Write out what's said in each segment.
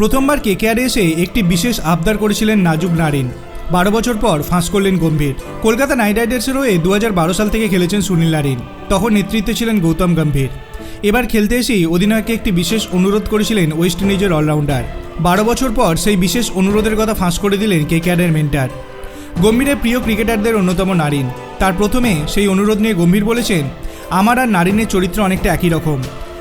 প্রথমবার কেকেআরে এসে একটি বিশেষ আবদার করেছিলেন নাজুক নারিন। বারো বছর পর ফাঁস করলেন গম্ভীর। কলকাতা নাইট রাইডার্সের হয়ে দু হাজার বারো সাল থেকে খেলেছেন সুনীল নারিন। তখন নেতৃত্বে ছিলেন গৌতম গম্ভীর। এবার খেলতে এসেই অধিনায়ককে একটি বিশেষ অনুরোধ করেছিলেন ওয়েস্ট ইন্ডিজের অলরাউন্ডার। বারো বছর পর সেই বিশেষ অনুরোধের কথা ফাঁস করে দিলেন কেকেআরের মেন্টার। গম্ভীরের প্রিয় ক্রিকেটারদের অন্যতম নারিন। তার প্রথমে সেই অনুরোধ নিয়ে গম্ভীর বলেছেন, আমার আর নারিনের চরিত্র অনেকটা একই রকম।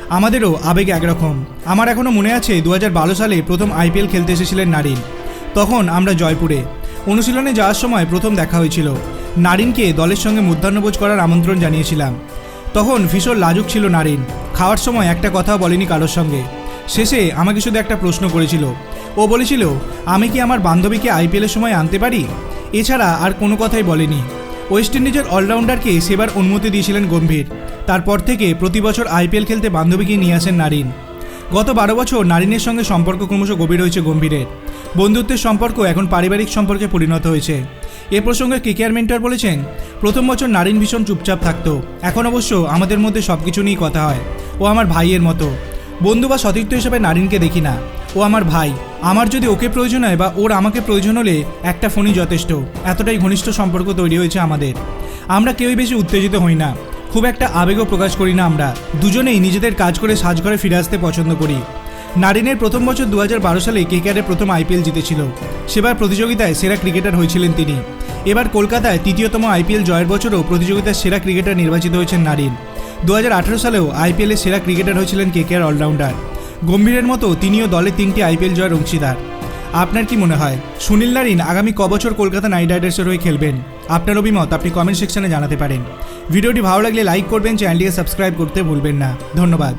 আমাদেরও আবেগ একরকম। আমার এখনও মনে আছে দু হাজার বারো সালে প্রথম আইপিএল খেলতে এসেছিলেন নারিন। তখন আমরা জয়পুরে। অনুশীলনে যাওয়ার সময় প্রথম দেখা হয়েছিল। নারিনকে দলের সঙ্গে মধ্যাহ্নভোজ করার আমন্ত্রণ জানিয়েছিলাম। তখন ভীষণ লাজুক ছিল নারিন। খাওয়ার সময় একটা কথাও বলেনি কারোর সঙ্গে। শেষে আমাকে শুধু একটা প্রশ্ন করেছিল। ও বলেছিল, আমি কি আমার বান্ধবীকে আইপিএলের সময় আনতে পারি? এছাড়া আর কোনো কথাই বলেনি। ওয়েস্ট ইন্ডিজের অলরাউন্ডারকে সেবার অনুমতি দিয়েছিলেন গম্ভীর। তারপর থেকে প্রতি বছর আইপিএল খেলতে বান্ধবীকে নিয়ে আসেন নারিন। গত বারো বছর নারিনের সঙ্গে সম্পর্ক ক্রমশ গভীর হয়েছে গম্ভীরের। বন্ধুত্বের সম্পর্ক এখন পারিবারিক সম্পর্কে পরিণত হয়েছে। এ প্রসঙ্গে কেকেআর মেন্টর বলেছেন, প্রথম বছর নারিন ভীষণ চুপচাপ থাকতো। এখন অবশ্য আমাদের মধ্যে সব কিছু নিয়েই কথা হয়। ও আমার ভাইয়ের মতো। বন্ধু বা সতীর্থ হিসেবে নারিনকে দেখি না। ও আমার ভাই। আমার যদি ওকে প্রয়োজন হয় বা ওর আমাকে প্রয়োজন হলে একটা ফোনই যথেষ্ট। এতটাই ঘনিষ্ঠ সম্পর্ক তৈরি হয়েছে আমাদের। আমরা কেউই বেশি উত্তেজিত হই না। খুব একটা আবেগও প্রকাশ করি না আমরা। দুজনেই নিজেদের কাজ করে সাজঘরে ফিরে আসতে পছন্দ করি। নারিনের প্রথম বছর দু হাজার বারো সালে কেকেআরে প্রথম আইপিএল জিতেছিল। সেবার প্রতিযোগিতায় সেরা ক্রিকেটার হয়েছিলেন তিনি। এবার কলকাতায় তৃতীয়তম আইপিএল জয়ের বছরও প্রতিযোগিতার সেরা ক্রিকেটার নির্বাচিত হয়েছেন নারিন। দু হাজার আঠেরো সালেও আইপিএলের সেরা ক্রিকেটার হয়েছিলেন কেকেআর অলরাউন্ডার। গম্ভীরের মতো তিনিও দলে তিনটি আইপিএল জয়ের অংশীদার। আপনার কি মনে হয়, সুনীল নারিন আগামী কবছর কলকাতা নাইট রাইডার্সের হয়ে খেলবেন? আপনার অভিমত আপনি কমেন্ট সেকশনে জানাতে পারেন। ভিডিওটি ভালো লাগলে লাইক করবেন চ্যানেলটিকে সাবস্ক্রাইব করতে ভুলবেন না। ধন্যবাদ।